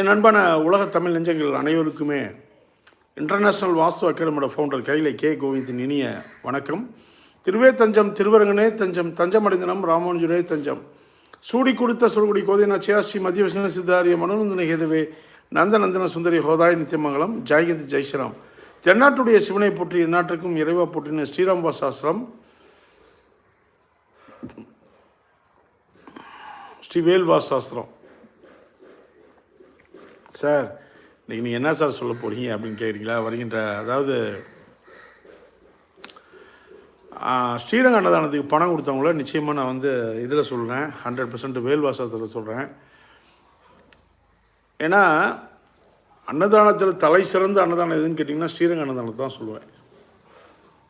என் அன்பான உலக தமிழ் நெஞ்சங்கள் அனைவருக்குமே இன்டர்நேஷ்னல் வாஸ்து அகாடமியோட ஃபவுண்டர் கைலை கே. கோவிந்தின் இனிய வணக்கம். திருவே தஞ்சம் திருவரங்கனே தஞ்சம் தஞ்சமடைந்தனம் ராமானுஜரே தஞ்சம். சூடி கொடுத்த சுருகுடி கோதின சியாஸ்ரீ மத்திய விஷ்ணு சித்தாரிய மனோநந்தன ஹேதுவே நந்தநந்தன சுந்தரி ஹோதாய் நித்தியமங்கலம் ஜெயகிந்த் ஜெய்ஸ்ராம் தென்னாட்டுடைய சிவனை போற்றி எந்நாட்டுக்கும் இறைவா போற்றின ஸ்ரீராம்பா சாஸ்திரம் ஸ்ரீ வேல்வா சாஸ்திரம். சார் இன்றைக்கி நீங்கள் என்ன சார் சொல்ல போகிறீங்க அப்படின்னு கேட்குறீங்களா வருகின்ற அதாவது ஸ்ரீரங்க அன்னதானத்துக்கு பணம் கொடுத்தவங்கள நிச்சயமாக நான் வந்து இதில் சொல்கிறேன் ஹண்ட்ரட் பர்சன்ட் வேல்வாசத்தில் சொல்கிறேன் ஏன்னா அன்னதானத்தில் தலை சிறந்த அன்னதானம் எதுன்னு கேட்டிங்கன்னா ஸ்ரீரங்க அன்னதானத்தை தான் சொல்லுவேன்.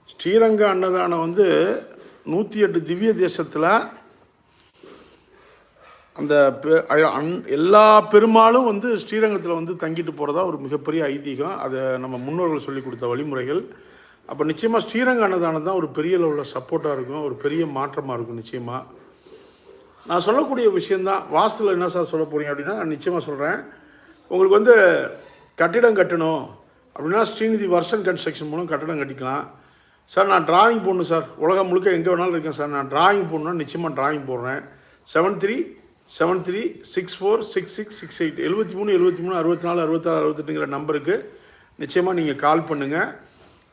ஸ்ரீரங்க அன்னதானம் வந்து நூற்றி எட்டு திவ்ய தேசத்தில் அந்த எல்லா பெருமாளும் வந்து ஸ்ரீரங்கத்தில் வந்து தங்கிட்டு போகிறதா ஒரு மிகப்பெரிய ஐதீகம். அதை நம்ம முன்னோர்கள் சொல்லி கொடுத்த வழிமுறைகள். அப்போ நிச்சயமாக ஸ்ரீரங்க அன்னதானம் தான் ஒரு பெரிய லெவலில் சப்போர்ட்டாக இருக்கும். ஒரு பெரிய மாற்றமாக இருக்கும் நிச்சயமாக நான் சொல்லக்கூடிய விஷயந்தான் வாஸ்துவில் என்ன சார் சொல்ல போகிறீங்க அப்படின்னா நான் நிச்சயமாக சொல்கிறேன் உங்களுக்கு வந்து கட்டிடம் கட்டணும் அப்படின்னா ஸ்ரீநிதி வர்ஷன் கன்ஸ்ட்ரக்ஷன் மூலம் கட்டடம் கட்டிக்கலாம். சார் நான் டிராயிங் போடணும் சார். உலகம் முழுக்க எங்கே வேணாலும் இருக்கேன் சார். நான் டிராயிங் போடணும்னா நிச்சயமாக டிராயிங் போடுறேன். Seven three seven three six four six six six eight எழுபத்தி மூணு எழுபத்தி மூணு அறுபத்தி நாலு அறுபத்தாறு அறுபத்தெட்டுங்கிற நம்பருக்கு நிச்சயமாக நீங்கள் கால் பண்ணுங்கள்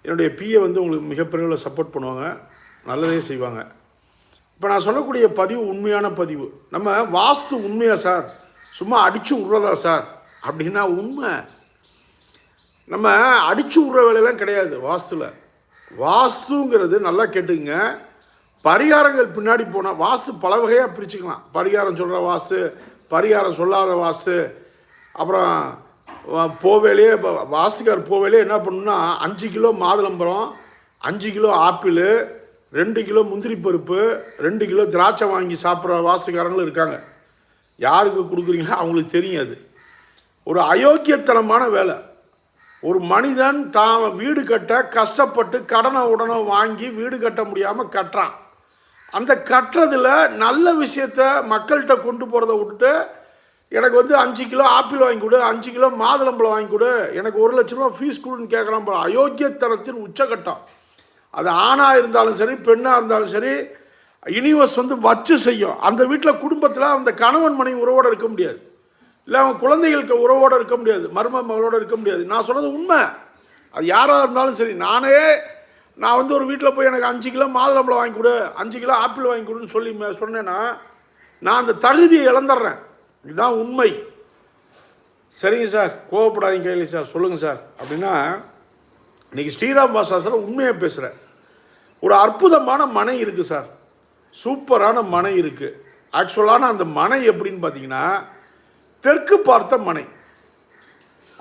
என்னுடைய பிஏ வந்து உங்களுக்கு மிகப்பெரிய சப்போர்ட் பண்ணுவாங்க. நல்லதே செய்வாங்க. இப்போ நான் சொல்லக்கூடிய பதிவு உண்மையான பதிவு. நம்ம வாஸ்து உண்மையா சார்? சும்மா அடித்து விட்றதா சார்? அப்படின்னா உண்மை. நம்ம அடித்து விட்ற வேலையெல்லாம் கிடையாது வாஸ்துவில் வாஸ்துங்கிறது நல்லா கேட்டுங்க பரிகாரங்கள் பின்னாடி போனால் வாஸ்து பல வகையாக பிரிச்சுக்கலாம். பரிகாரம் சொல்கிற வாஸ்து பரிகாரம் சொல்லாத வாஸ்து அப்புறம் போவேலையே இப்போ வாஸ்துக்கார் போவேலையே என்ன பண்ணுன்னா அஞ்சு கிலோ மாதுளம்பழம் அஞ்சு கிலோ ஆப்பிள் ரெண்டு கிலோ முந்திரி பருப்பு ரெண்டு கிலோ திராட்சை வாங்கி சாப்பிட்ற வாஸ்துக்காரங்களும் இருக்காங்க. யாருக்கு கொடுக்குறீங்களோ அவங்களுக்கு தெரியும் அது. ஒரு அயோக்கியத்தனமான வேலை. ஒரு மனிதன் தான் வீடு கட்ட கஷ்டப்பட்டு கடனை உடனே வாங்கி வீடு கட்ட முடியாமல் கட்டுறான். அந்த கட்டுறதில் நல்ல விஷயத்த மக்கள்கிட்ட கொண்டு போகிறத விட்டுட்டு எனக்கு வந்து அஞ்சு கிலோ ஆப்பிள் வாங்கி கொடு அஞ்சு கிலோ மாதுளம்பழம் வாங்கி கொடு எனக்கு ஒரு லட்ச ரூபா ஃபீஸ் கொடுன்னு கேட்குறான் போல. அயோக்கியத்தனத்தின் உச்சகட்டம். அது ஆணாக இருந்தாலும் சரி பெண்ணாக இருந்தாலும் சரி யூனிவர்ஸ் வந்து வச்சு செய்யும். அந்த வீட்டில் குடும்பத்தில் அந்த கணவன் மனைவி உறவோடு இருக்க முடியாது. இல்லை அவன் குழந்தைகளுக்கு உறவோடு இருக்க முடியாது. மரும மகளோடு இருக்க முடியாது. நான் சொன்னது உண்மை. அது யாராக இருந்தாலும் சரி நானே நான் வந்து ஒரு வீட்டில் போய் எனக்கு அஞ்சு கிலோ மாதுளம்பழம் வாங்கி கொடு அஞ்சு கிலோ ஆப்பிள் வாங்கி கொடுன்னு சொல்லி சொன்னேன்னா நான் அந்த தகுதியை இழந்துடுறேன். இதுதான் உண்மை. சரிங்க சார் கோவப்படாதீங்க கையில் சார் சொல்லுங்கள் சார். அப்படின்னா இன்றைக்கி ஸ்ரீராம் பாசாசர் உண்மையாக பேசுகிறேன் ஒரு அற்புதமான மனை இருக்குது சார். சூப்பரான மனை இருக்குது ஆக்சுவலான அந்த மனை எப்படின்னு பார்த்தீங்கன்னா தெற்கு பார்த்த மனை.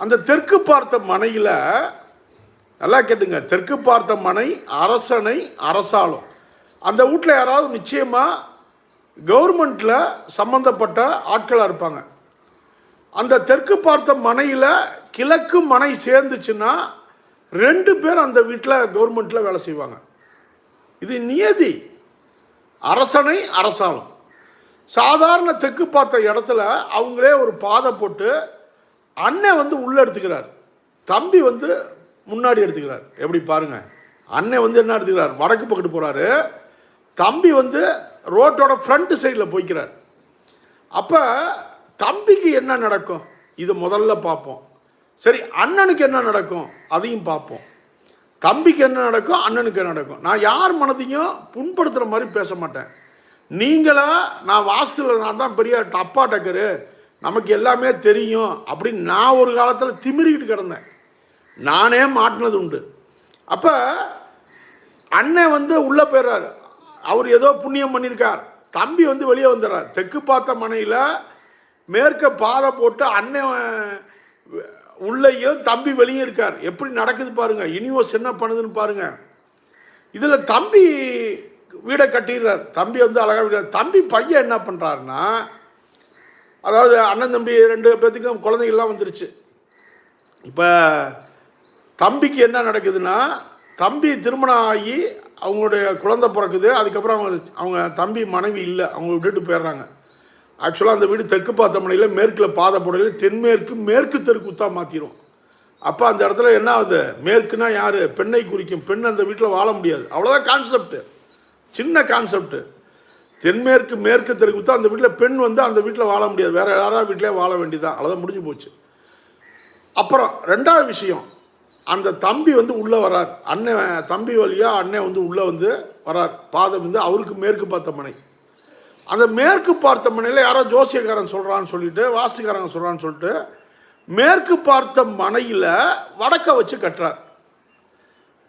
அந்த தெற்கு பார்த்த மனையில் நல்லா கேட்டுங்க. தெற்கு பார்த்த மனை அரசனை அரசாலும். அந்த வீட்டில் யாராவது நிச்சயமாக கவர்மெண்ட்டில் சம்மந்தப்பட்ட ஆட்களாக இருப்பாங்க. அந்த தெற்கு பார்த்த மனையில் கிழக்கு மனை சேர்ந்துச்சுன்னா ரெண்டு பேர் அந்த வீட்டில் கவர்மெண்ட்டில் வேலை செய்வாங்க. இது நியதி. அரசனை அரசாலும். சாதாரண தெற்கு பார்த்த இடத்துல அவங்களே ஒரு பாதை போட்டு அண்ணன் வந்து உள்ளே எடுத்துக்கிறார். தம்பி வந்து முன்னாடி எடுத்துக்கிறார். எப்படி பாருங்க. அண்ணன் வந்து என்ன எடுத்துக்கிறார்? வடக்கு பக்கத்து போகிறாரு தம்பி வந்து ரோட்டோட ஃப்ரண்ட் சைடில் போய்க்கிறார். அப்போ தம்பிக்கு என்ன நடக்கும்? இது முதல்ல பார்ப்போம். சரி அண்ணனுக்கு என்ன நடக்கும்? அதையும் பார்ப்போம். தம்பிக்கு என்ன நடக்கும்? அண்ணனுக்கு என்ன நடக்கும்? நான் யார் மனதையும் புண்படுத்துகிற மாதிரி பேச மாட்டேன். நீங்களா நான் வாஸ்துல நான் தான் பெரிய டப்பா டக்கரு. நமக்கு எல்லாமே தெரியும் அப்படின்னு நான் ஒரு காலத்தில் திமிரிக்கிட்டு கிடந்தேன். நானே மாட்டினது உண்டு அப்போ அண்ணன் வந்து உள்ளே போயிடுறாரு அவர் ஏதோ புண்ணியம் பண்ணியிருக்கார் தம்பி வந்து வெளியே வந்துடுறார் தெற்கு பார்த்த மனையில் மேற்க பாதை போட்டு அண்ணன் உள்ளேயும் தம்பி வெளியே இருக்கார். எப்படி நடக்குது பாருங்க. யூனிவர்ஸ் என்ன பண்ணுதுன்னு பாருங்கள் இதில் தம்பி வீடை கட்டிடுறார். தம்பி வந்து அழகாக வீடு தம்பி பையன் என்ன பண்ணுறாருன்னா அதாவது அண்ணன் தம்பி ரெண்டு பேர்த்துக்கும் குழந்தைகள்லாம் வந்துருச்சு. இப்போ தம்பிக்கு என்ன நடக்குதுன்னா தம்பி திருமணம் ஆகி அவங்களுடைய குழந்தை பிறக்குது அதுக்கப்புறம் அவங்க அவங்க தம்பி மனைவி இல்லை அவங்க விட்டுட்டு போயிடுறாங்க. ஆக்சுவலாக அந்த வீடு தெற்கு பார்த்தமனையில் மேற்கில் பாதை போடையில் தென்மேற்கு மேற்கு தெருக்குத்தா மாற்றிடும் அப்போ அந்த இடத்துல என்ன ஆகுது? மேற்குனா யார்? பெண்ணை குறிக்கும். பெண் அந்த வீட்டில் வாழ முடியாது. அவ்வளோதான் கான்செப்ட் சின்ன கான்செப்ட் தென்மேற்கு மேற்கு தெருக்குத்தா அந்த வீட்டில் பெண் வந்து அந்த வீட்டில் வாழ முடியாது. வேறு யாராவது வீட்டிலே வாழ வேண்டியதான் அவ்வளோதான் முடிஞ்சு போச்சு. அப்புறம் ரெண்டாவது விஷயம். அந்த தம்பி வந்து உள்ளே வரார். அண்ணன் தம்பி வழியாக அண்ணன் வந்து உள்ளே வந்து வரார். பாதம் வந்து அவருக்கு மேற்கு பார்த்த மனை. அந்த மேற்கு பார்த்த மனையில் யாரோ ஜோசியக்காரன் சொல்கிறான்னு சொல்லிட்டு வாசிக்காரங்க சொல்கிறான்னு சொல்லிட்டு மேற்கு பார்த்த மனையில் வடக்க வச்சு கட்டுறார்.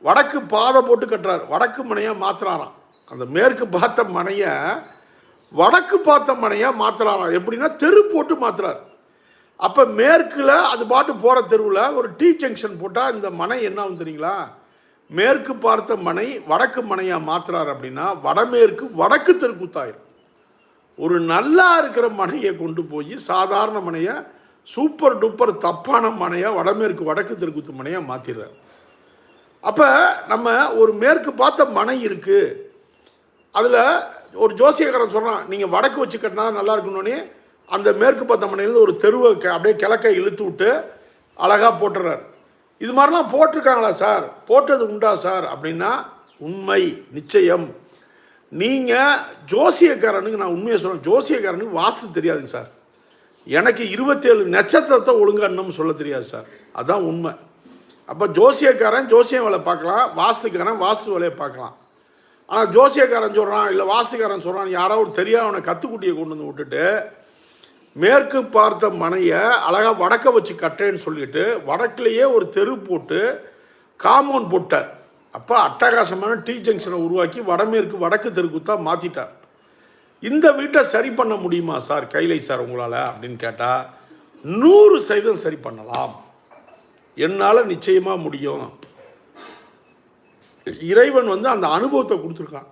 வடக்கு பாதை போட்டு கட்டுறார். வடக்கு மனையாக மாற்றுறாராம் அந்த மேற்கு பார்த்த மனையை வடக்கு பார்த்த மனையாக மாற்றுறாராம் எப்படின்னா தெரு போட்டு மாற்றுறார் அப்போ மேற்கில் அது பாட்டு போகிற தெருவில் ஒரு டீ ஜங்ஷன் போட்டால் இந்த மனை என்ன ஆகும் தெரியுங்களா? மேற்கு பார்த்த மனை வடக்கு மனையாக மாற்றுறாரு அப்படின்னா வடமேற்கு வடக்கு தெருக்கூத்தாயிரும் ஒரு நல்லா இருக்கிற மனையை கொண்டு போய் சாதாரண மனையை சூப்பர் டூப்பர் தப்பான மனையாக வடமேற்கு வடக்கு தெருக்குத்து மனையாக மாற்றிடுறார் அப்போ நம்ம ஒரு மேற்கு பார்த்த மனை இருக்குது அதில் ஒரு ஜோசியக்காரன் சொல்கிறான் நீங்கள் வடக்கு வச்சு கட்டினா நல்லா இருக்கணும்னே அந்த மேற்கு பத்தமனையிலேருந்து ஒரு தெருவை க- அப்படியே கிழக்க இழுத்து விட்டு அழகாக போட்டுறார். இது மாதிரிலாம் போட்டிருக்காங்களா சார்? போட்டது உண்டா சார்? அப்படின்னா உண்மை நிச்சயம். நீங்கள் ஜோசியக்காரனுக்கு நான் உண்மையை சொல்கிறேன் ஜோசியக்காரனுக்கு வாஸ்து தெரியாதுங்க சார். எனக்கு இருபத்தேழு நட்சத்திரத்தை ஒழுங்கன்னு சொல்ல தெரியாது சார். அதான் உண்மை. அப்போ ஜோசியக்காரன் ஜோசியம் வேலை பார்க்கலாம் வாஸ்துக்காரன் வாஸ்து வேலையை பார்க்கலாம். ஆனால் ஜோசியக்காரன் சொல்கிறான் இல்லை வாஸ்துக்காரன் சொல்கிறான் யாரோ ஒரு தெரியாதவனை கற்றுக்குட்டியை கொண்டு வந்து விட்டுட்டு மேற்கு பார்த்த மனையை அழகாக வடக்க வச்சு கட்டுறேன்னு சொல்லிட்டு வடக்குலேயே ஒரு தெரு போட்டு காம்பவுண்ட் போட்டார். அப்போ அட்டகாசமான டீ ஜங்ஷனை உருவாக்கி வடமேற்கு வடக்கு தெருக்குத்தான் மாற்றிட்டார் இந்த வீட்டை சரி பண்ண முடியுமா சார்? கைலை சார் உங்களால் அப்படின்னு கேட்டால் நூறு சதவீதம் சரி பண்ணலாம். என்னால் நிச்சயமாக முடியும். இறைவன் வந்து அந்த அனுபவத்தை கொடுத்துருக்கான்.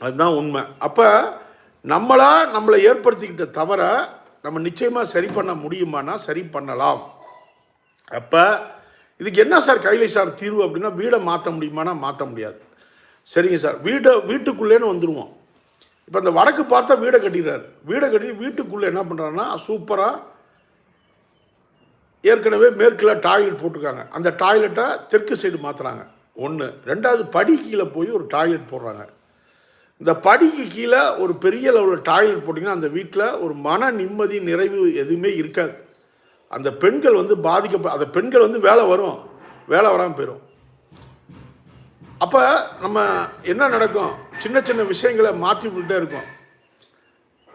அதுதான் உண்மை. அப்போ நம்மளாக நம்மளை ஏற்படுத்திக்கிட்ட தவிர நம்ம நிச்சயமாக சரி பண்ண முடியுமானா சரி பண்ணலாம். அப்போ இதுக்கு என்ன சார் கைலை சார் தீர்வு அப்படின்னா வீடை மாற்ற முடியுமானா மாற்ற முடியாது. சரிங்க சார். வீடை வீட்டுக்குள்ளேன்னு வந்துடுவோம் இப்போ இந்த வடக்கு பார்த்தா வீடை கட்டிடுறாரு. வீடை கட்டி வீட்டுக்குள்ளே என்ன பண்ணுறாருன்னா சூப்பராக ஏற்கனவே மேற்கில் டாய்லெட் போட்டிருக்காங்க. அந்த டாய்லெட்டை தெற்கு சைடு மாற்றுறாங்க ஒன்று ரெண்டாவது படி கீழே போய் ஒரு டாய்லெட் போடுறாங்க. இந்த படிக்கு கீழே ஒரு பெரிய லெவலில் டாய்லெட் போட்டிங்கன்னா அந்த வீட்டில் ஒரு மன நிம்மதி நிறைவு எதுவுமே இருக்காது. அந்த பெண்கள் வந்து பாதிக்கப்ப அந்த பெண்கள் வந்து வேலை வரும். வேலை வராமல் போயிடும் அப்போ நம்ம என்ன நடக்கும்? சின்ன சின்ன விஷயங்களை மாற்றி விட்டுட்டே இருக்கோம்.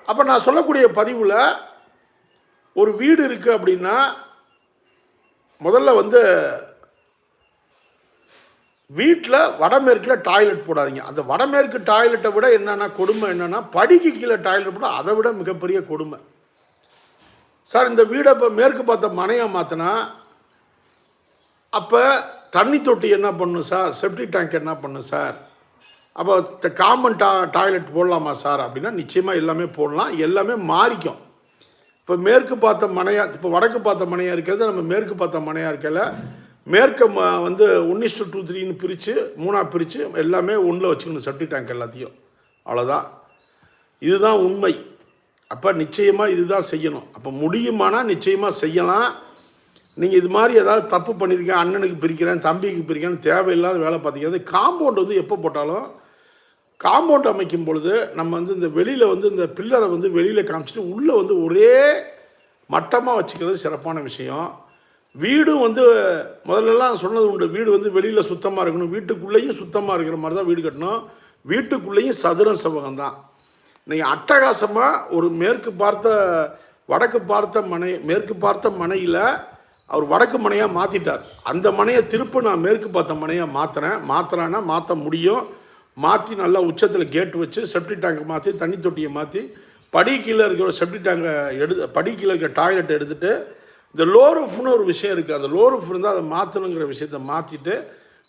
அப்போ நான் சொல்லக்கூடிய பதிவில் ஒரு வீடு இருக்குது அப்படின்னா முதல்ல வந்து வீட்டில் வடமேற்கில் டாய்லெட் போடாதீங்க. அந்த வடமேற்கு டாய்லெட்டை விட என்னென்னா கொடுமை என்னென்னா படிக்கு கீழே டாய்லெட் போட அதை விட மிகப்பெரிய கொடுமை. சார் இந்த வீடை இப்போ மேற்கு பார்த்த மனையை மாற்றினா அப்போ தண்ணி தொட்டி என்ன பண்ணும் சார்? செப்டிக் டேங்க் என்ன பண்ணும் சார்? அப்போ காமன் டா டாய்லெட் போடலாமா சார் அப்படின்னா நிச்சயமாக எல்லாமே போடலாம். எல்லாமே மாறிக்கும். இப்போ மேற்கு பார்த்த மனையாக இப்போ வடக்கு பார்த்த மனையாக இருக்கிறது நம்ம மேற்கு பார்த்த மனையாக இருக்கல. மேற்க ம வந்து ஒன் இஸ்டு டூ த்ரீன்னு பிரித்து மூணாக பிரித்து எல்லாமே ஒன்றில் வச்சுக்கணும் செப்டி டேங்க் எல்லாத்தையும். அவ்வளோதான் இதுதான் உண்மை. அப்போ நிச்சயமாக இதுதான் செய்யணும். அப்போ முடியுமானா நிச்சயமாக செய்யலாம். நீங்கள் இது மாதிரி ஏதாவது தப்பு பண்ணியிருக்கேன் அண்ணனுக்கு பிரிக்கிறேன் தம்பிக்கு பிரிக்கிறேன் தேவையில்லாத வேலை பார்த்தீங்கன்னா காம்பவுண்ட் வந்து எப்போ போட்டாலும் காம்பவுண்ட் அமைக்கும் பொழுது நம்ம வந்து இந்த வெளியில் வந்து இந்த பில்லரை வந்து வெளியில் காமிச்சிட்டு உள்ளே வந்து ஒரே மட்டமாக வச்சுக்கிறது சிறப்பான விஷயம். வீடும் வந்து முதல்லலாம் சொன்னது உண்டு வீடு வந்து வெளியில் சுத்தமாக இருக்கணும் வீட்டுக்குள்ளேயும் சுத்தமாக இருக்கிற மாதிரி தான் வீடு கட்டணும். வீட்டுக்குள்ளேயும் சதுரம் செவ்வகம் தான். நீங்கள் அட்டகாசமாக ஒரு மேற்கு பார்த்த வடக்கு பார்த்த மனை மேற்கு பார்த்த மனையில் அவர் வடக்கு மனையாக மாற்றிட்டார் அந்த மனையை திருப்ப நான் மேற்கு பார்த்த மனையாக மாற்றுறேன் மாற்றுறேன்னா மாற்ற முடியும். மாற்றி நல்லா உச்சத்தில் கேட் வச்சு செப்டி டேங்கை மாற்றி தண்ணி தொட்டியை மாற்றி படி கீழே இருக்கிற செப்டி டேங்கை எடு படி கீழே இருக்கிற டாய்லெட் எடுத்துட்டு இந்த லோரஃப்னு ஒரு விஷயம் இருக்குது அந்த லோரஃப் இருந்தால் அதை மாற்றணுங்கிற விஷயத்த மாற்றிட்டு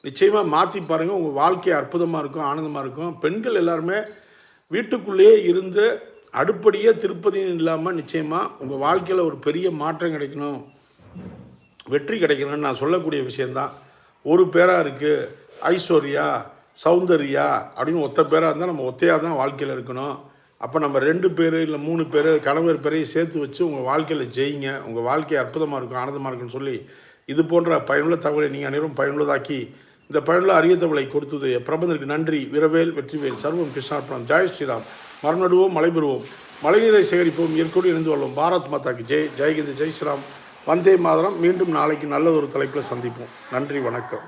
நிச்சயமாக மாற்றி பாருங்கள் உங்கள் வாழ்க்கை அற்புதமாக இருக்கும் ஆனந்தமாக இருக்கும். பெண்கள் எல்லாருமே வீட்டுக்குள்ளேயே இருந்து அடுப்படியே திருப்பதியும் இல்லாமல் நிச்சயமாக உங்கள் வாழ்க்கையில் ஒரு பெரிய மாற்றம் கிடைக்கணும். வெற்றி கிடைக்கணும்னு நான் சொல்லக்கூடிய விஷயந்தான் ஒரு பேராக இருக்குது ஐஸ்வர்யா சௌந்தர்யா அப்படின்னு ஒத்த பேராக இருந்தால் நம்ம ஒத்தையாக தான் வாழ்க்கையில் இருக்கணும். அப்போ நம்ம ரெண்டு பேர் இல்லை மூணு பேர் கணவர் பேரையும் சேர்த்து வச்சு உங்கள் வாழ்க்கையில் ஜெயிங்க. உங்கள் வாழ்க்கை அற்புதமாக இருக்கும் ஆனந்தமாக இருக்கும்னு சொல்லி இது போன்ற பயனுள்ள தகவலை நீங்கள் அனைவரும் பயனுள்ளதாக்கி இந்த பயனுள்ள அரிய தகவலை கொடுத்தது பிரபந்தருக்கு நன்றி. விரவேல் வெற்றிவேல். சர்வம் கிருஷ்ணார்பணம். ஜெய் ஸ்ரீராம். மரணடுவோம் மலைபெறுவோம். மழைநீரை சேகரிப்போம். இயற்கையோடு இணைந்து கொள்வோம். பாரத் மாதாக்கு ஜெய். ஜெய்கிந்த் ஜெய் ஸ்ரீராம். வந்தே மாதரம். மீண்டும் நாளைக்கு நல்ல ஒரு தலைப்பில் சந்திப்போம். நன்றி வணக்கம்.